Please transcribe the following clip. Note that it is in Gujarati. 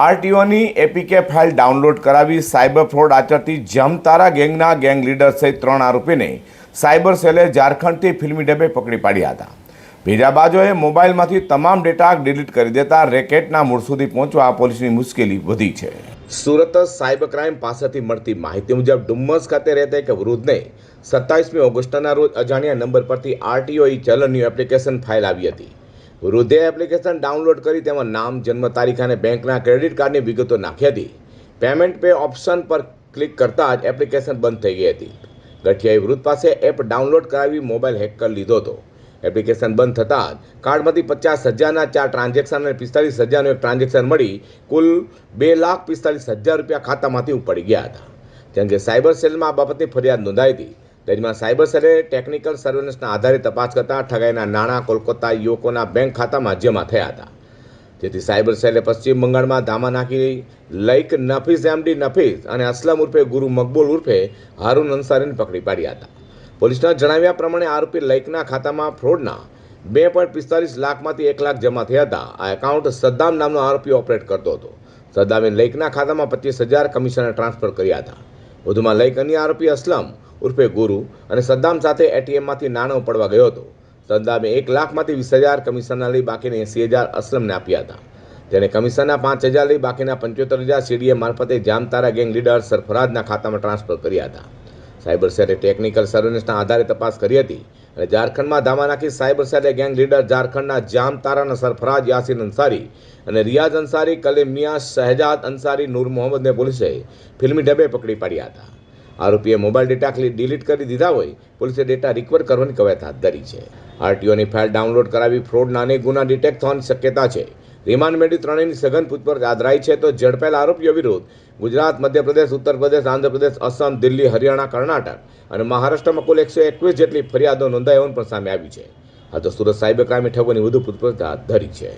આરટીઓની એપીકે ફાઇલ ડાઉનલોડ કરાવી સાયબર ફ્રોડ આચરતી જમતારા ગેંગના ગેંગ લીડર સહિત ત્રણ આરોપીને સાયબર સેલે ઝારખંડથી ફિલ્મી ડબ્બે પકડી પાડ્યા હતા. ભેજાબાજોએ મોબાઈલમાંથી તમામ ડેટા ડિલીટ કરી દેતા રેકેટના મૂળ સુધી પહોંચવા પોલીસની મુશ્કેલી વધી છે. સુરત સાયબર ક્રાઇમ પાસેથી મળતી માહિતી મુજબ ડુમ્મસ ખાતે રહેતા એક વૃદ્ધને સત્તાવીસમી ઓગસ્ટના રોજ અજાણ્યા નંબર પરથી આરટીઓ ઈ ચલણની એપ્લિકેશન ફાઇલ આવી હતી. વૃદ્ધે એપ્લિકેશન ડાઉનલોડ કરી તેમાં નામ, જન્મ તારીખ અને બેંકના ક્રેડિટ કાર્ડની વિગતો નાખી હતી. પેમેન્ટ પે ઓપ્શન પર ક્લિક કરતાં જ એપ્લિકેશન બંધ થઈ ગઈ હતી. ગઠિયાએ વૃદ્ધ પાસે એપ ડાઉનલોડ કરાવી મોબાઈલ હેક કરી લીધો હતો. એપ્લિકેશન બંધ થતાં જ કાર્ડમાંથી પચાસ હજારના ચાર ટ્રાન્ઝેક્શન અને પિસ્તાલીસ હજારનું એક ટ્રાન્ઝેક્શન મળી કુલ બે લાખ પિસ્તાલીસ હજાર રૂપિયા ખાતામાંથી ઉપડી ગયા હતા. જેમ કે સાયબર સેલમાં આ બાબતની ફરિયાદ નોંધાઈ હતી. દરમિયાન સાયબર સેલે ટેકનિકલ સર્વેલન્સના આધારે તપાસ કરતા ઠગાઈના નાણાં કોલકાતા યુવકોના બેંક ખાતામાં જમા થયા હતા. જેથી સાયબર સેલે પશ્ચિમ બંગાળમાં ધામા નાખી લઈક નફીઝ એમડી નફીઝ અને અસલમ ઉર્ફે ગુરુ મકબૂલ ઉર્ફે હારૂન અંસારીને પકડી પાડ્યા હતા. પોલીસના જણાવ્યા પ્રમાણે આરોપી લઈકના ખાતામાં ફ્રોડના બે પોઈન્ટ પિસ્તાલીસ લાખમાંથી એક લાખ જમા થયા હતા. આ એકાઉન્ટ સદ્દામ નામનો આરોપી ઓપરેટ કરતો હતો. સદ્દામે લઈકના ખાતામાં પચીસ હજાર કમિશનર ટ્રાન્સફર કર્યા હતા. વધુમાં લઈક અન્ય આરોપી અસલમ ઉર્ફે ગુરુ અને સદ્દામ સાથે એટીએમમાંથી નાણાં પડવા ગયો હતો. સદ્દામે એક લાખમાંથી વીસ હજાર કમિશનના લઈ બાકીને એંસી હજાર અસલમને આપ્યા હતા. જેને કમિશનના પાંચ હજાર લઈ બાકીના પંચોતેર હજાર સીડીએ મારફતે જામતારા ગેંગ લીડર સરફરાજના ખાતામાં ટ્રાન્સફર કર્યા હતા. સાયબર સેલે ટેકનિકલ સર્વેલન્સના આધારે તપાસ કરી હતી અને ઝારખંડમાં ધામા નાખી સાયબર સેલે ગેંગ લીડર ઝારખંડના જામતારાના સરફરાજ યાસીન અંસારી અને રિયાઝ અંસારી, કલીમ મિયા શહેજાદ અંસારી, નૂર મોહમ્મદને પોલીસે ફિલ્મી ડબ્બે પકડી પાડ્યા હતા. આરોપીએ મોબાઈલ ડેટા ડિલીટ કરી દીધા હોય, પોલીસે ડેટા રિકવર કરવાની કવાયત હાથ ધરી છે. આરટીઓની ફાઇલ ડાઉનલોડ કરાવી ફ્રોડના અનેક ગુના ડિટેક્ટ થવાની શક્યતા છે. રિમાન્ડ મેળવી ત્રણેયની સઘન પૂછપરછ આદરાઈ છે તો ઝડપાયેલ આરોપીઓ વિરુદ્ધ ગુજરાત, મધ્યપ્રદેશ ઉત્તર પ્રદેશ આંધ્રપ્રદેશ, અસમ, દિલ્હી, હરિયાણા, કર્ણાટક અને મહારાષ્ટ્રમાં કુલ એકસો એકવીસ જેટલી ફરિયાદો નોંધાઈ હોવાનું પણ સામે આવ્યું છે. આ તો સુરત સાયબર ક્રાઇમે ઠગોની વધુ પૂછપરછ હાથ ધરી છે.